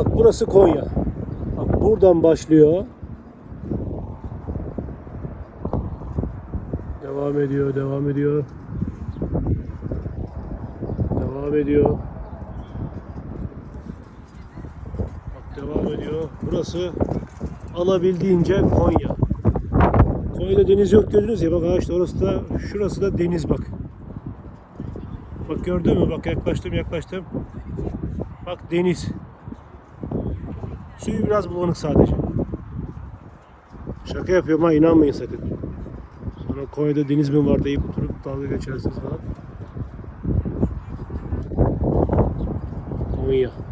Bak burası Konya. Bak buradan başlıyor. Devam ediyor, devam ediyor. Devam ediyor. Bak devam ediyor. Burası alabildiğince Konya. Konya'da deniz yok gördünüz ya bak işte orası da şurası da deniz bak. Bak gördün mü? Bak yaklaştım yaklaştım. Bak deniz. Suyu biraz bulanık sadece. Şaka yapıyorum ha inanmayın sakın. Sonra Konya'da deniz mi var deyip oturup dalga geçersiniz falan. Konya.